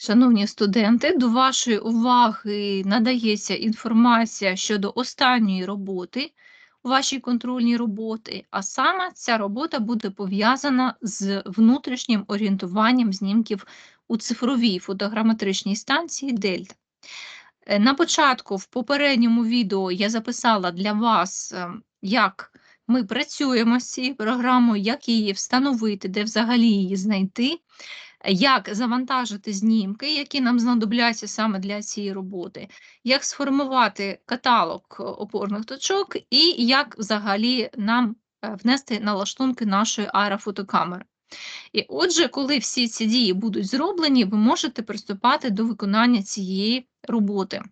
Шановні студенти, до вашої уваги надається інформація щодо останньої роботи у вашій контрольній роботи, а саме ця робота буде пов'язана з внутрішнім орієнтуванням знімків у цифровій фотограметричній станції Дельта. Е, На початку в попередньому відео я записала для вас, е, як ми працюємо з цією програмою, як її встановити, де взагалі її знайти як завантажити знімки, які нам знадобляться саме для цієї роботи, як сформувати каталог опорних точок, і як взагалі нам е, внести налаштунки нашої аерофотокамери. І отже, коли всі ці дії будуть зроблені, ви можете приступати до виконання цієї роботи.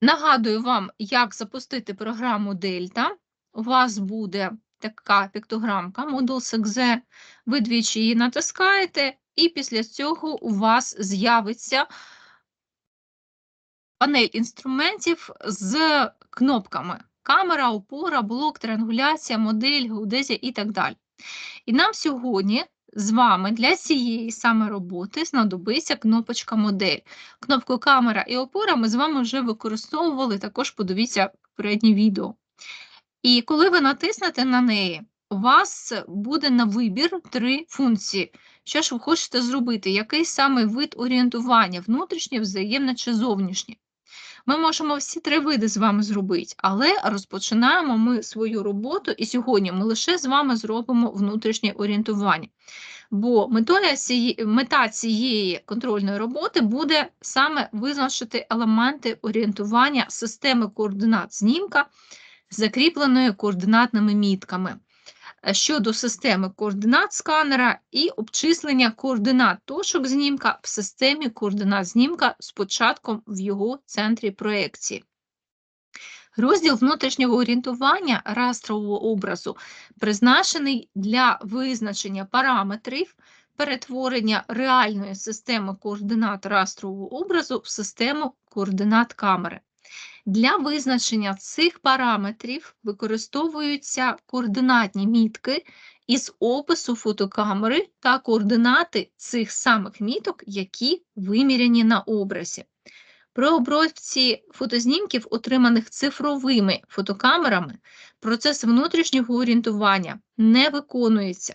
Нагадую вам, як запустити програму Дельта. У вас буде така піктограмка Moodle.exe, ви двічі її натискаєте, і після цього у вас з'явиться панель інструментів з кнопками: камера, опора, блок, триангуляція, модель, геодезія і так далі. І нам сьогодні з вами для цієї саме роботи знадобиться кнопочка модель. Кнопку камера і опора ми з вами вже використовували, також подивіться попереднє відео. І коли ви натиснете на неї, у вас буде на вибір три функції. Що ж ви хочете зробити? Який саме вид орієнтування, внутрішнє, взаємне чи зовнішнє? Ми можемо всі три види з вами зробити, але розпочинаємо ми свою роботу, і сьогодні ми лише з вами зробимо внутрішнє орієнтування. Бо мета цієї контрольної роботи буде саме визначити елементи орієнтування системи координат знімка закріпленої координатними мітками е, щодо системи координат сканера і обчислення координат точок знімка в системі координат знімка з початком в його центрі проекції. Розділ внутрішнього орієнтування растрового образу призначений для визначення параметрів перетворення реальної системи координат растрового образу в систему координат камери. Для визначення цих параметрів використовуються координатні мітки із опису фотокамери та координати цих самих міток, які виміряні на образі. При обробці фотознімків, отриманих цифровими фотокамерами, процес внутрішнього орієнтування не виконується,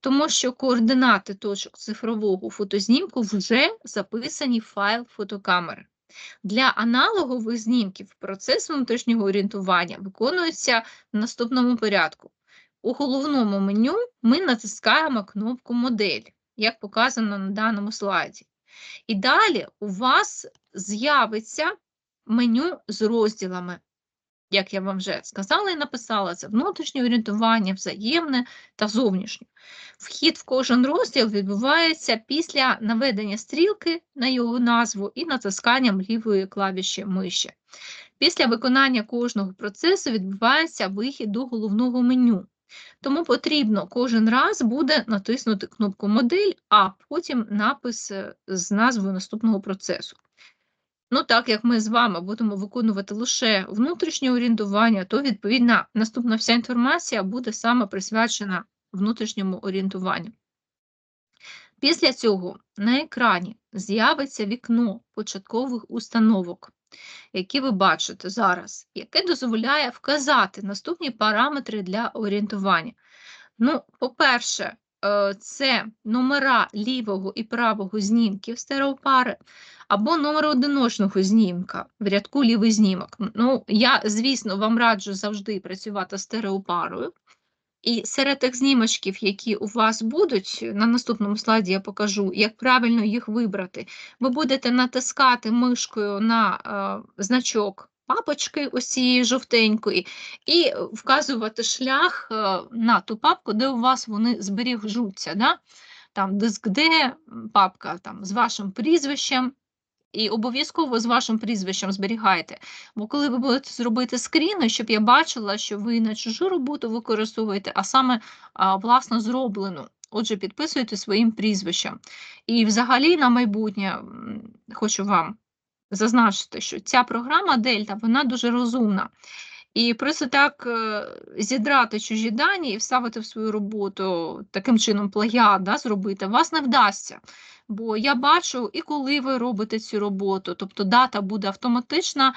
тому що координати точок цифрового фотознімку вже записані в файл фотокамери. Для аналогових знімків процес внутрішнього орієнтування виконується в наступному порядку. У головному меню ми натискаємо кнопку Модель, як показано на даному слайді. І далі у вас з'явиться меню з розділами. Як я вам вже сказала і написала, це внутрішнє орієнтування, взаємне та зовнішнє. Вхід в кожен розділ відбувається після наведення стрілки на його назву і натисканням лівої клавіші миші. Після виконання кожного процесу відбувається вихід до головного меню. Тому потрібно кожен раз буде натиснути кнопку Модель, а потім напис е, з назвою наступного процесу. Ну, так як ми з вами будемо виконувати лише внутрішнє орієнтування, то, відповідно, наступна вся інформація буде саме присвячена внутрішньому орієнтуванню. Після цього на екрані з'явиться вікно початкових установок, які ви бачите зараз, яке дозволяє вказати наступні параметри для орієнтування. Ну, по-перше, це номера лівого і правого знімків стереопари, або номер одиночного знімка в рядку лівий знімок. Ну, я, звісно, вам раджу завжди працювати стереопарою. І серед тих знімочків, які у вас будуть, на наступному слайді я покажу, як правильно їх вибрати. Ви будете натискати мишкою на е, значок папочки ось цієї жовтенької, і вказувати шлях е, на ту папку, де у вас вони зберігаються. Да? Там диск Д, папка там, з вашим прізвищем, і обов'язково з вашим прізвищем зберігайте. Бо коли ви будете зробити скріни, щоб я бачила, що ви на чужу роботу використовуєте, а саме а, власно зроблену. Отже, підписуйте своїм прізвищем. І взагалі на майбутнє хочу вам зазначити, що ця програма Дельта вона дуже розумна. І просто так е, зідрати чужі дані і вставити в свою роботу таким чином плагіат да, зробити, вас не вдасться. Бо я бачу, і коли ви робите цю роботу, тобто дата буде автоматично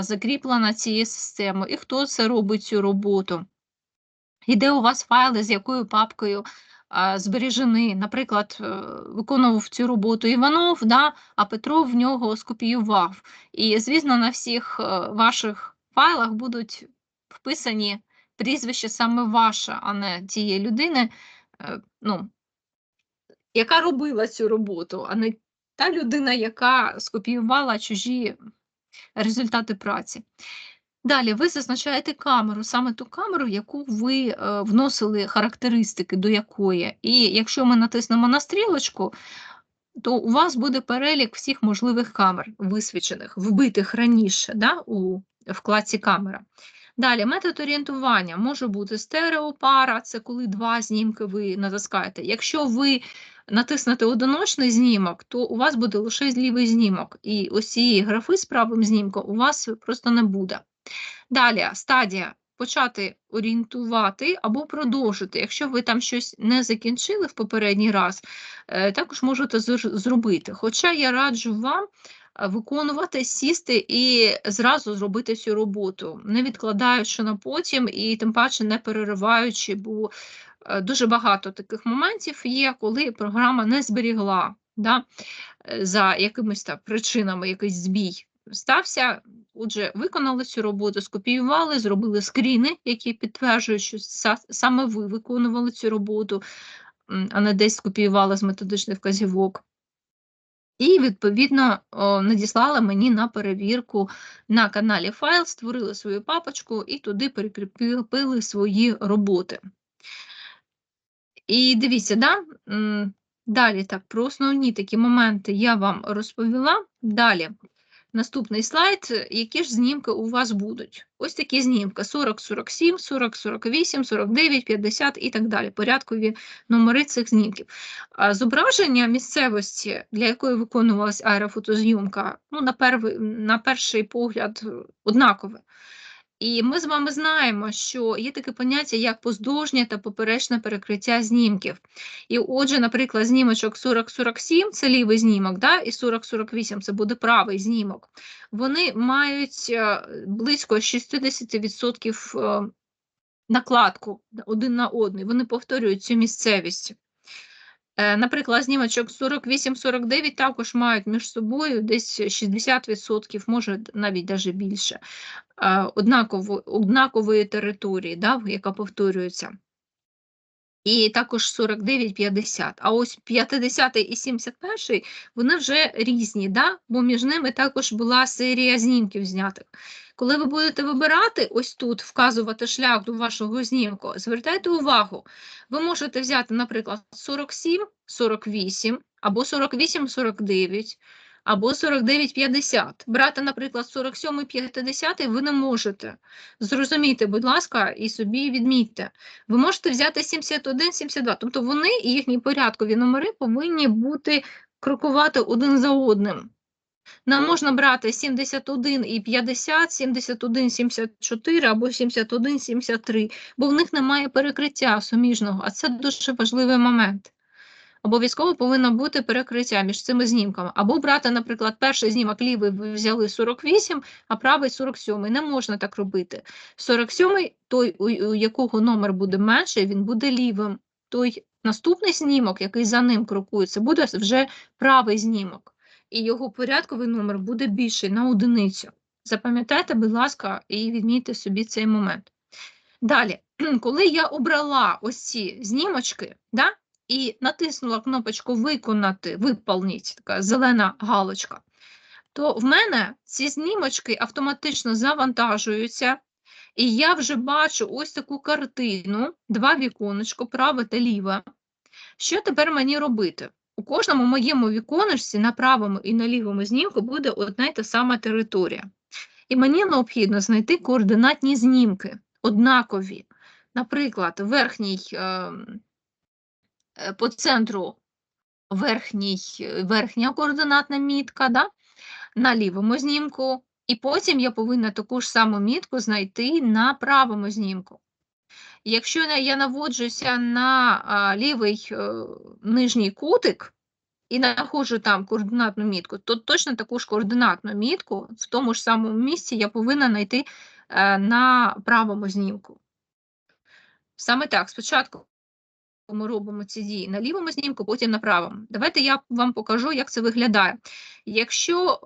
закріплена цією системою, і хто це робить цю роботу. І де у вас файли, з якою папкою збережені, наприклад, е, виконував цю роботу Іванов, да, а Петро в нього скопіював. І, звісно, на всіх е, ваших файлах будуть вписані прізвище саме ваше, а не тієї людини, е, ну, яка робила цю роботу, а не та людина, яка скопіювала чужі результати праці. Далі ви зазначаєте камеру, саме ту камеру, яку ви е, вносили характеристики до якої. І якщо ми натиснемо на стрілочку, то у вас буде перелік всіх можливих камер, висвічених, вбитих раніше да, у вкладці камера. Далі, метод орієнтування може бути стереопара, це коли два знімки ви натискаєте. Якщо ви натиснете одиночний знімок, то у вас буде лише лівий знімок. І ось цієї графи з правим знімком у вас просто не буде. Далі, стадія почати орієнтувати або продовжити. Якщо ви там щось не закінчили в попередній раз, е, також можете зробити. Хоча я раджу вам е, виконувати, сісти і зразу зробити цю роботу, не відкладаючи на потім і тим паче не перериваючи, бо е, дуже багато таких моментів є, коли програма не зберігла да, за якимись там причинами якийсь збій стався. Отже, виконали цю роботу, скопіювали, зробили скріни, які підтверджують, що саме ви виконували цю роботу, а не десь скопіювали з методичних вказівок. І, відповідно, надіслали мені на перевірку на каналі файл, створили свою папочку і туди перекріпили свої роботи. І дивіться, да? далі так, про основні такі моменти я вам розповіла. Далі Наступний слайд, які ж знімки у вас будуть. Ось такі знімки: 40, 47, 40, 48, 49, 50 і так далі. Порядкові номери цих знімків. Зображення місцевості, для якої виконувалася аерофотозйомка, ну, на, перв... на перший погляд, однакове. І ми з вами знаємо, що є таке поняття, як поздовжнє та поперечне перекриття знімків. І отже, наприклад, знімочок 40-47 це лівий знімок, да? і 40-48 це буде правий знімок. Вони мають е, близько 60% е, накладку один на один. Вони повторюють цю місцевість. Е, наприклад, знімочок 48-49 також мають між собою десь 60%, може навіть навіть більше однаково, однакової території, да, яка повторюється. І також 49-50. А ось 50 і 71 вони вже різні, да? бо між ними також була серія знімків знятих. Коли ви будете вибирати ось тут, вказувати шлях до вашого знімку, звертайте увагу, ви можете взяти, наприклад, 47, 48 або 48-49 або 49,50. Брати, наприклад, 47,50 ви не можете. Зрозумійте, будь ласка, і собі відмітьте. Ви можете взяти 71,72, тобто вони і їхні порядкові номери повинні бути крокувати один за одним. Нам можна брати 71 і 50, 71, 74 або 71, 73, бо в них немає перекриття суміжного, а це дуже важливий момент обов'язково повинно бути перекриття між цими знімками. Або брати, наприклад, перший знімок лівий ви взяли 48, а правий 47. Не можна так робити. 47 той, у якого номер буде менший, він буде лівим. Той наступний знімок, який за ним крокується, буде вже правий знімок. І його порядковий номер буде більший на одиницю. Запам'ятайте, будь ласка, і відмійте собі цей момент. Далі, коли я обрала ось ці знімочки, да, і натиснула кнопочку Виконати, виповніть, така зелена галочка, то в мене ці знімочки автоматично завантажуються, і я вже бачу ось таку картину, два віконечко, праве та ліве. Що тепер мені робити? У кожному моєму віконечці на правому і на лівому знімку буде одна й та сама територія. І мені необхідно знайти координатні знімки, однакові. Наприклад, верхній. Е Е, по центру верхній, верхня координатна мітка, да? на лівому знімку І потім я повинна таку ж саму мітку знайти на правому знімку. Якщо я- наводжуся на лівий е, нижній кутик і знаходжу там координатну мітку, то точно таку ж координатну мітку в тому ж самому місці я повинна знайти е, на правому знімку. Саме так, спочатку ми робимо ці дії на лівому знімку, потім на правому. Давайте я вам покажу, як це виглядає. Якщо е,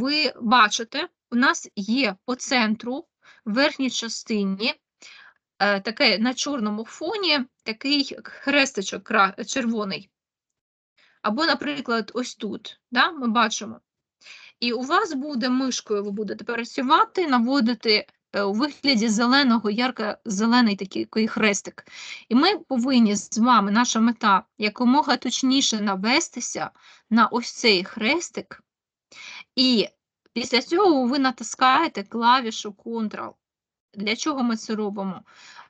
ви бачите, у нас є по центру в верхній частині е, таке на чорному фоні такий хрестичок червоний. Або, наприклад, ось тут, да, ми бачимо. І у вас буде мишкою, ви будете працювати, наводити у вигляді зеленого, ярко-зелений такий такий хрестик. І ми повинні з вами, наша мета, якомога точніше навестися на ось цей хрестик. І після цього ви натискаєте клавішу Ctrl. Для чого ми це робимо?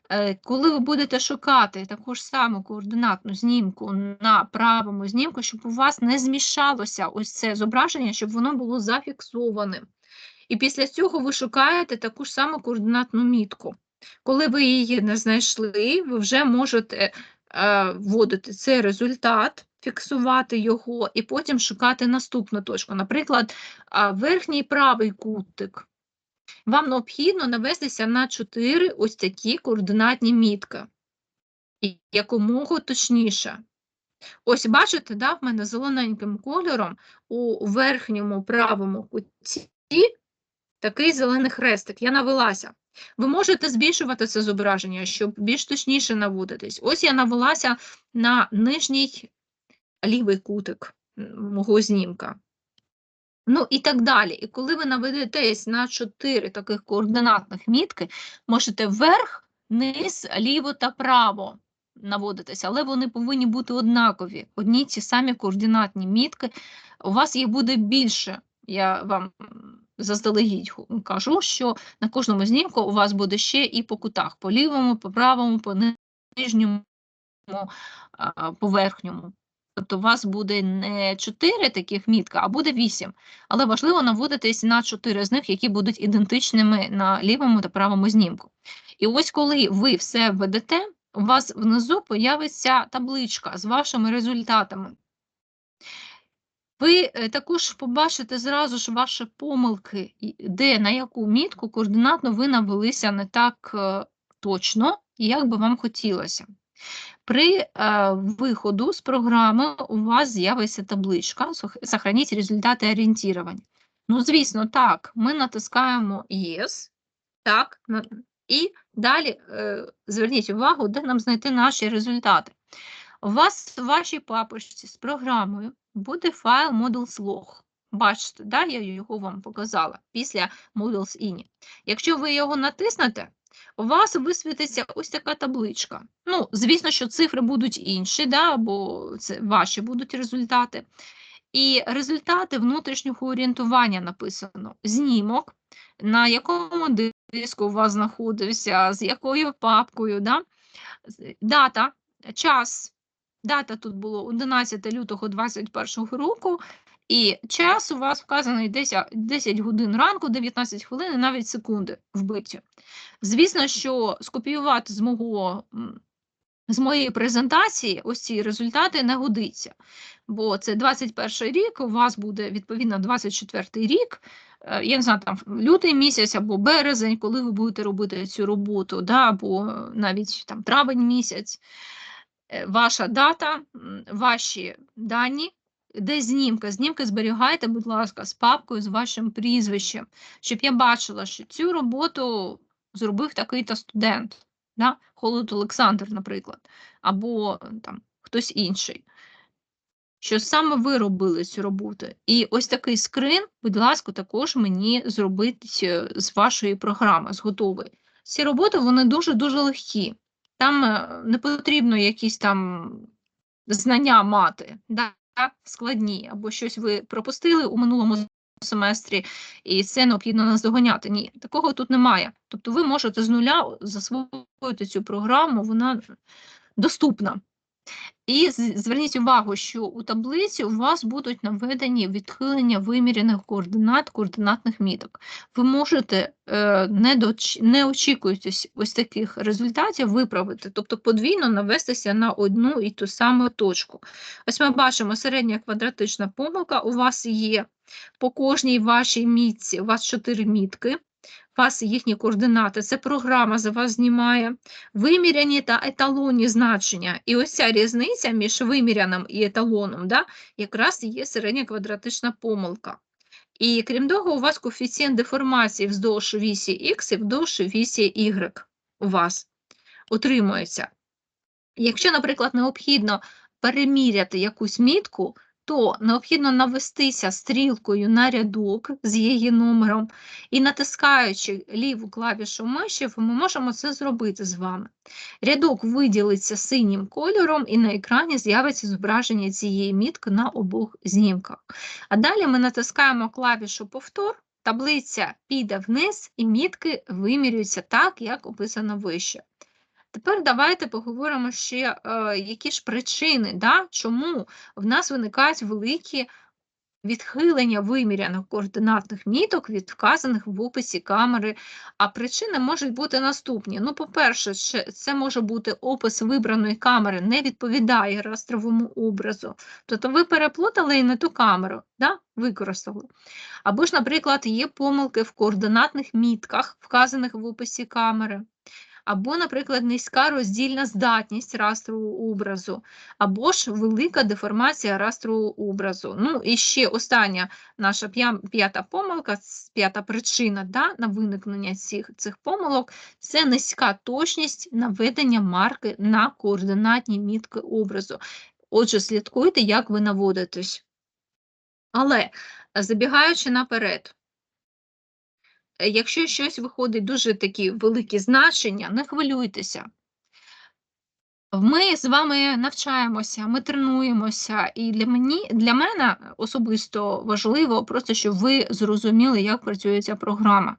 Е, Коли ви будете шукати таку ж саму координатну знімку на правому знімку, щоб у вас не змішалося ось це зображення, щоб воно було зафіксованим. І після цього ви шукаєте таку ж саму координатну мітку. Коли ви її не знайшли, ви вже можете е, вводити цей результат, фіксувати його і потім шукати наступну точку. Наприклад, верхній правий кутик. Вам необхідно навестися на 4 ось такі координатні мітки. І якомога точніше. Ось бачите, да, в мене зелененьким кольором у верхньому правому куті такий зелений хрестик. Я навелася. Ви можете збільшувати це зображення, щоб більш точніше наводитись. Ось я навелася на нижній лівий кутик мого знімка. Ну і так далі. І коли ви наведетесь на чотири таких координатних мітки, можете вверх, низ, ліво та право наводитись, але вони повинні бути однакові. Одні ті самі координатні мітки. У вас їх буде більше. Я вам заздалегідь кажу, що на кожному знімку у вас буде ще і по кутах, по лівому, по правому, по нижньому, а, по верхньому. Тобто у вас буде не 4 таких мітка, а буде 8. Але важливо наводитись на 4 з них, які будуть ідентичними на лівому та правому знімку. І ось коли ви все введете, у вас внизу появиться табличка з вашими результатами. Ви е, також побачите зразу ж ваші помилки, де на яку мітку координатно ви навелися не так е, точно, як би вам хотілося. При е, виходу з програми у вас з'явиться табличка «Сохраніть результати орієнтування». Ну, звісно, так, ми натискаємо Yes, так, і далі зверніть увагу, де нам знайти наші результати. У вас в вашій папочці з програмою буде файл models.log. Бачите, да, я його вам показала після models ini. Якщо ви його натиснете, у вас висвітиться ось така табличка. Ну, звісно, що цифри будуть інші, да, бо це ваші будуть результати. І результати внутрішнього орієнтування написано: знімок, на якому диску у вас знаходився, з якою папкою, да? дата, час. Дата тут було 11 лютого 2021 року, і час у вас вказаний 10, 10 годин ранку, 19 хвилин і навіть секунди вбиті. Звісно, що скопіювати з мого з моєї презентації ось ці результати не годиться, бо це 21 рік, у вас буде відповідно 24 рік. е, Я не знаю, там лютий місяць або березень, коли ви будете робити цю роботу, да, або е, навіть там травень місяць. Е, Ваша дата, ваші дані, де знімка. Знімки зберігайте, будь ласка, з папкою з вашим прізвищем, щоб я бачила, що цю роботу зробив такий-то студент, да? Холод Олександр, наприклад, або е, там хтось інший. Що саме ви робили цю роботу? І ось такий скрин, будь ласка, також мені зробіть е, з вашої програми, з готової. Ці роботи вони дуже-дуже легкі. Там е, не потрібно якісь там знання мати, да? складні, або щось ви пропустили у минулому семестрі, і це необхідно наздоганяти. Ні, такого тут немає. Тобто ви можете з нуля засвоїти цю програму, вона доступна. І зверніть увагу, що у таблиці у вас будуть наведені відхилення виміряних координат, координатних міток. Ви можете, е, не, доч... не очікуючись ось таких результатів, виправити, тобто подвійно навестися на одну і ту саму точку. Ось ми бачимо середня квадратична помилка. У вас є по кожній вашій мітці, у вас чотири мітки. Вас їхні координати, це програма за вас знімає, виміряні та еталонні значення. І ось ця різниця між виміряним і еталоном, да, якраз є середня квадратична помилка. І крім того, у вас коефіцієнт деформації вздовж вісі Х і вздовж вісі Y у вас отримується. Якщо, наприклад, необхідно переміряти якусь мітку, то необхідно навестися стрілкою на рядок з її номером і натискаючи ліву клавішу миші, ми можемо це зробити з вами. Рядок виділиться синім кольором, і на екрані з'явиться зображення цієї мітки на обох знімках. А далі ми натискаємо клавішу Повтор, таблиця піде вниз, і мітки вимірюються так, як описано вище. Тепер давайте поговоримо ще, е, які ж причини, да, чому в нас виникають великі відхилення виміряних координатних міток від вказаних в описі камери. А причини можуть бути наступні. Ну, по-перше, це може бути опис вибраної камери, не відповідає растровому образу. Тобто ви переплутали і не ту камеру, да, використали. Або ж, наприклад, є помилки в координатних мітках, вказаних в описі камери або, наприклад, низька роздільна здатність растрового образу, або ж велика деформація растрового образу. Ну і ще остання наша п'ята помилка, п'ята причина да, на виникнення цих, цих помилок це низька точність наведення марки на координатні мітки образу. Отже, слідкуйте, як ви наводитесь. Але забігаючи наперед, Якщо щось виходить дуже такі великі значення, не хвилюйтеся. Ми з вами навчаємося, ми тренуємося, і для мені, для мене особисто важливо просто, щоб ви зрозуміли, як працює ця програма.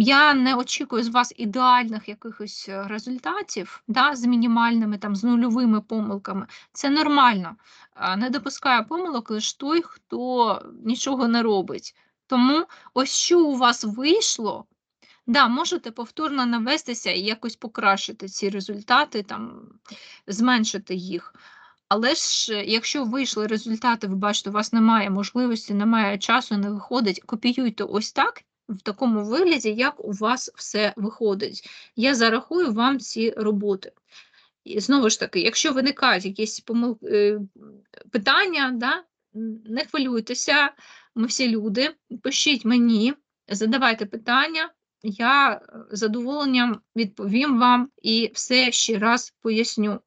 Я не очікую з вас ідеальних якихось е, результатів, да, з мінімальними, там, з нульовими помилками. Це нормально. Не допускає помилок лише той, хто нічого не робить. Тому ось що у вас вийшло, да, можете повторно навестися і якось покращити ці результати, там, зменшити їх. Але ж, якщо вийшли результати, ви бачите, у вас немає можливості, немає часу, не виходить, копіюйте ось так, в такому вигляді, як у вас все виходить. Я зарахую вам ці роботи. І знову ж таки, якщо виникають якісь помил... е, питання, да, не хвилюйтеся, ми всі люди, пишіть мені, задавайте питання, я е, задоволенням відповім вам і все ще раз поясню.